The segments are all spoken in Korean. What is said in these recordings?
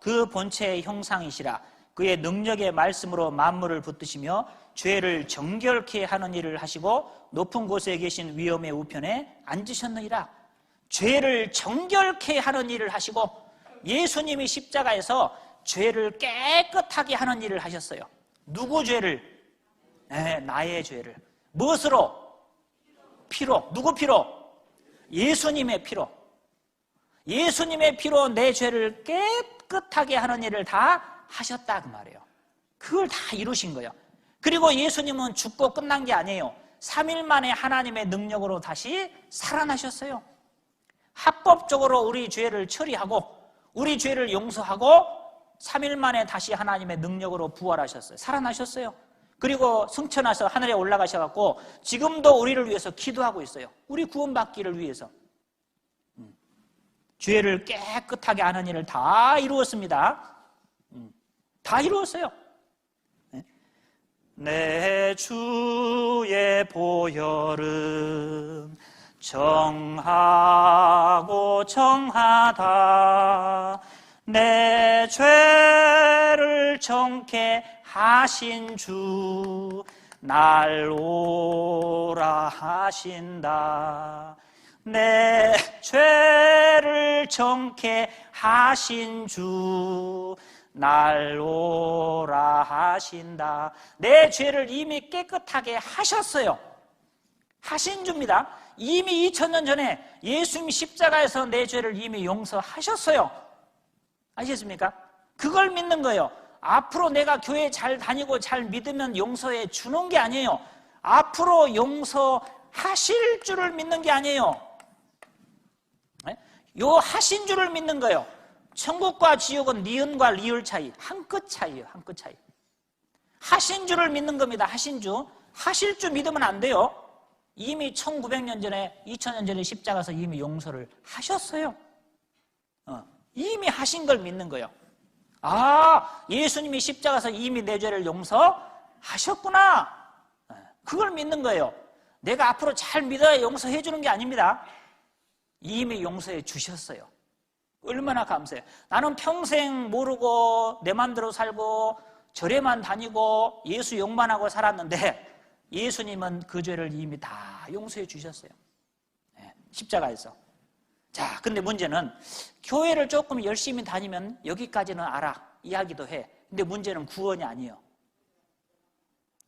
그 본체의 형상이시라. 그의 능력의 말씀으로 만물을 붙드시며 죄를 정결케 하는 일을 하시고 높은 곳에 계신 위엄의 우편에 앉으셨느니라. 죄를 정결케 하는 일을 하시고 예수님이 십자가에서 죄를 깨끗하게 하는 일을 하셨어요. 누구 죄를? 네, 나의 죄를. 무엇으로? 피로. 누구 피로? 예수님의 피로 예수님의 피로 내 죄를 깨끗하게 하는 일을 다 하셨다 그 말이에요. 그걸 다 이루신 거예요. 그리고 예수님은 죽고 끝난 게 아니에요. 3일 만에 하나님의 능력으로 다시 살아나셨어요. 합법적으로 우리 죄를 처리하고 우리 죄를 용서하고 3일 만에 다시 하나님의 능력으로 부활하셨어요. 살아나셨어요. 그리고 승천하셔 하늘에 올라가셔 갖고 지금도 우리를 위해서 기도하고 있어요. 우리 구원받기를 위해서. 죄를 깨끗하게 하는 일을 다 이루었습니다. 음, 다 이루었어요. 네. 내 주의 보혈은 정하고 정하다 내 죄를 정케 하신 주 날 오라 하신다 내 죄를 정케 하신 주날 오라 하신다. 내 죄를 이미 깨끗하게 하셨어요. 하신 주입니다. 이미 2000년 전에 예수님이 십자가에서 내 죄를 이미 용서하셨어요. 아시겠습니까? 그걸 믿는 거예요. 앞으로 내가 교회 잘 다니고 잘 믿으면 용서해 주는 게 아니에요. 앞으로 용서하실 줄을 믿는 게 아니에요 요 하신 줄을 믿는 거예요. 천국과 지옥은 니은과 리을 차이, 한 끗 차이예요. 한 끗 차이. 하신 줄을 믿는 겁니다. 하신 주. 하실 줄 믿으면 안 돼요. 이미 1900년 전에, 2000년 전에 십자가서 이미 용서를 하셨어요. 어, 이미 하신 걸 믿는 거예요. 아, 예수님이 십자가서 이미 내 죄를 용서하셨구나. 어, 그걸 믿는 거예요. 내가 앞으로 잘 믿어야 용서해 주는 게 아닙니다. 이미 용서해 주셨어요. 얼마나 감사해요. 나는 평생 모르고 내 맘대로 살고 절에만 다니고 예수 욕만 하고 살았는데 예수님은 그 죄를 이미 다 용서해 주셨어요. 네, 십자가에서. 자, 근데 문제는 교회를 조금 열심히 다니면 여기까지는 알아. 이야기도 해. 근데 문제는 구원이 아니에요.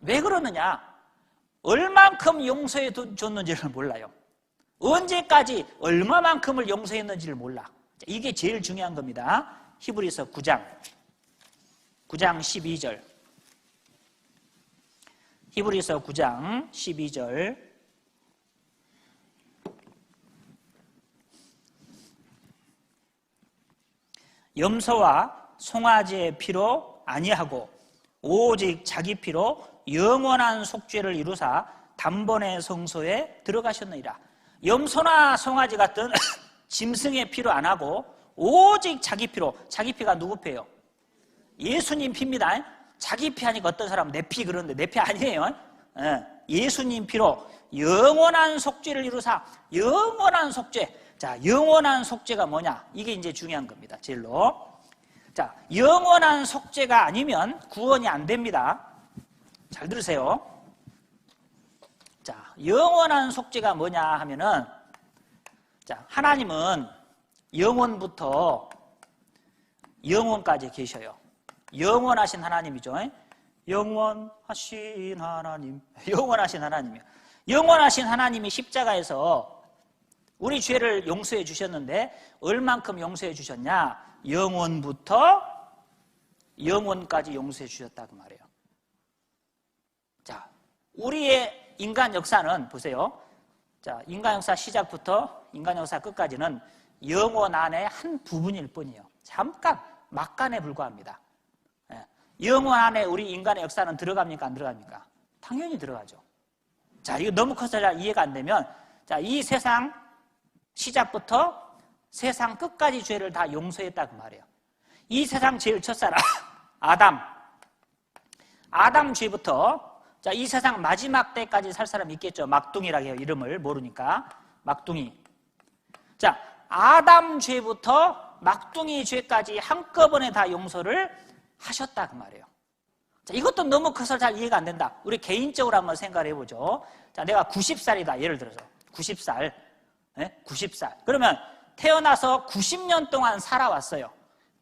왜 그러느냐? 얼만큼 용서해 줬는지를 몰라요. 언제까지 얼마만큼을 용서했는지를 몰라. 이게 제일 중요한 겁니다. 히브리서 9장 9장 12절 히브리서 9장 12절 염소와 송아지의 피로 아니하고 오직 자기 피로 영원한 속죄를 이루사 단번에 성소에 들어가셨느니라. 염소나 송아지 같은 짐승의 피로 안 하고 오직 자기 피로 자기 피가 누구 피예요? 예수님 피입니다. 자기 피 하니까 어떤 사람은 내피 그러는데 내 피 아니에요. 예, 예수님 피로 영원한 속죄를 이루사 영원한 속죄. 자, 영원한 속죄가 뭐냐? 이게 이제 중요한 겁니다. 제일로. 자, 영원한 속죄가 아니면 구원이 안 됩니다. 잘 들으세요. 자, 영원한 속죄가 뭐냐 하면은 자, 하나님은 영원부터 영원까지 계셔요. 영원하신 하나님이죠. 영원하신 하나님. 영원하신 하나님이요. 영원하신 하나님이 십자가에서 우리 죄를 용서해 주셨는데 얼만큼 용서해 주셨냐? 영원부터 영원까지 용서해 주셨다 그 말이에요. 자, 우리의 인간 역사는 보세요. 자, 인간 역사 시작부터 인간 역사 끝까지는 영원 안의 한 부분일 뿐이에요. 잠깐 막간에 불과합니다. 예. 영원 안에 우리 인간의 역사는 들어갑니까 안 들어갑니까? 당연히 들어가죠. 자, 이거 너무 커서 잘 이해가 안 되면 자, 이 세상 시작부터 세상 끝까지 죄를 다 용서했다 그 말이에요. 이 세상 제일 첫사람 아담 아담 죄부터 자, 이 세상 마지막 때까지 살 사람 있겠죠. 막둥이라고 해요. 이름을 모르니까. 막둥이. 자, 아담 죄부터 막둥이 죄까지 한꺼번에 다 용서를 하셨다 그 말이에요. 자, 이것도 너무 커서 잘 이해가 안 된다. 우리 개인적으로 한번 생각을 해보죠. 자, 내가 90살이다. 예를 들어서 90살, 네? 90살. 그러면 태어나서 90년 동안 살아왔어요.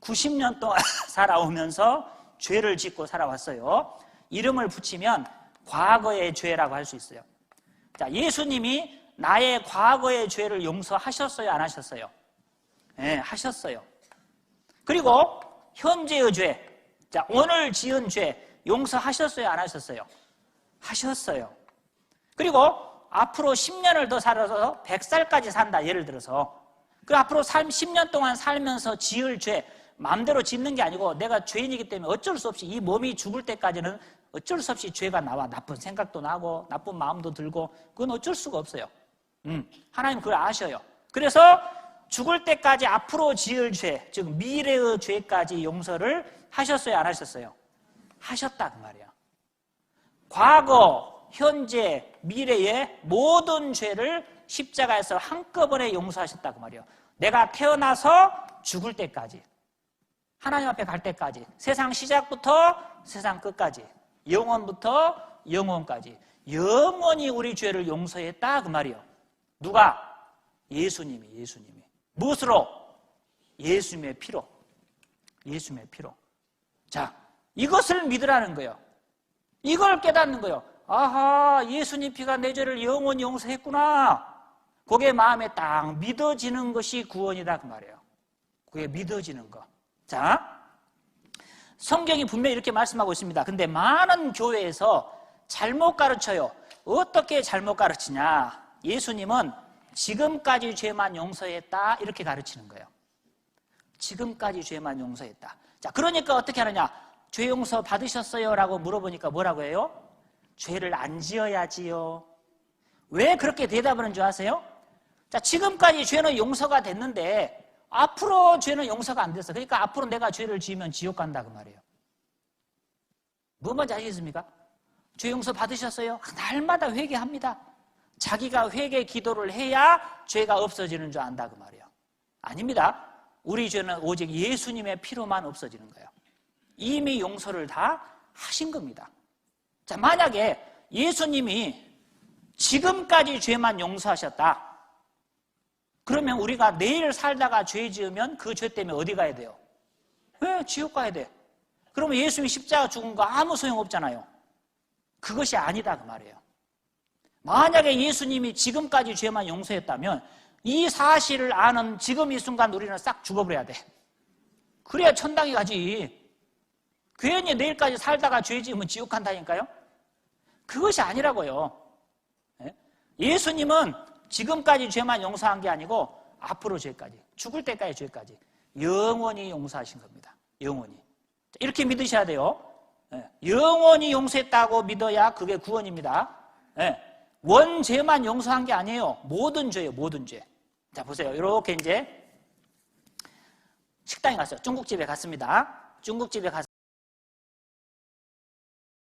90년 동안 살아오면서 죄를 짓고 살아왔어요. 이름을 붙이면 과거의 죄라고 할 수 있어요. 자, 예수님이 나의 과거의 죄를 용서하셨어요? 안 하셨어요? 네, 하셨어요. 그리고 현재의 죄, 자, 오늘 지은 죄 용서하셨어요? 안 하셨어요? 하셨어요. 그리고 앞으로 10년을 더 살아서 100살까지 산다. 예를 들어서. 그 앞으로 10년 동안 살면서 지을 죄, 마음대로 짓는 게 아니고 내가 죄인이기 때문에 어쩔 수 없이 이 몸이 죽을 때까지는 어쩔 수 없이 죄가 나와. 나쁜 생각도 나고, 나쁜 마음도 들고, 그건 어쩔 수가 없어요. 음, 하나님 그걸 아셔요. 그래서 죽을 때까지 앞으로 지을 죄, 즉 미래의 죄까지 용서를 하셨어요, 안 하셨어요? 하셨다 그 말이야. 과거, 현재, 미래의 모든 죄를 십자가에서 한꺼번에 용서하셨다 그 말이에요. 내가 태어나서 죽을 때까지, 하나님 앞에 갈 때까지, 세상 시작부터 세상 끝까지, 영원부터 영원까지 영원히 우리 죄를 용서했다 그 말이에요. 누가? 예수님이, 예수님이. 무엇으로? 예수님의 피로. 예수님의 피로. 자, 이것을 믿으라는 거예요. 이걸 깨닫는 거예요. 아하, 예수님 피가 내 죄를 영원히 용서했구나. 그게 마음에 딱 믿어지는 것이 구원이다 그 말이에요. 그게 믿어지는 거. 자, 성경이 분명히 이렇게 말씀하고 있습니다. 근데 많은 교회에서 잘못 가르쳐요. 어떻게 잘못 가르치냐? 예수님은 지금까지 죄만 용서했다 이렇게 가르치는 거예요. 지금까지 죄만 용서했다. 자, 그러니까 어떻게 하느냐? 죄 용서 받으셨어요? 라고 물어보니까 뭐라고 해요? 죄를 안 지어야지요. 왜 그렇게 대답하는 줄 아세요? 자, 지금까지 죄는 용서가 됐는데 앞으로 죄는 용서가 안 됐어. 그러니까 앞으로 내가 죄를 지으면 지옥 간다 그 말이에요. 뭐 뭔지 아시겠습니까? 죄 용서 받으셨어요? 날마다 회개합니다. 자기가 회개 기도를 해야 죄가 없어지는 줄 안다 그 말이에요. 아닙니다. 우리 죄는 오직 예수님의 피로만 없어지는 거예요. 이미 용서를 다 하신 겁니다. 자, 만약에 예수님이 지금까지 죄만 용서하셨다. 그러면 우리가 내일 살다가 죄 지으면 그 죄 때문에 어디 가야 돼요? 왜? 지옥 가야 돼. 그러면 예수님이 십자가 죽은 거 아무 소용 없잖아요. 그것이 아니다 그 말이에요. 만약에 예수님이 지금까지 죄만 용서했다면 이 사실을 아는 지금 이 순간 우리는 싹 죽어버려야 돼. 그래야 천당에 가지. 괜히 내일까지 살다가 죄 지으면 지옥 간다니까요? 그것이 아니라고요. 예? 예수님은 지금까지 죄만 용서한 게 아니고 앞으로 죄까지, 죽을 때까지 죄까지 영원히 용서하신 겁니다. 영원히. 이렇게 믿으셔야 돼요. 예. 영원히 용서했다고 믿어야 그게 구원입니다. 예. 원죄만 용서한 게 아니에요. 모든 죄예요, 모든 죄. 자, 보세요. 이렇게 이제 식당에 갔어요. 중국집에 갔습니다. 중국집에 가서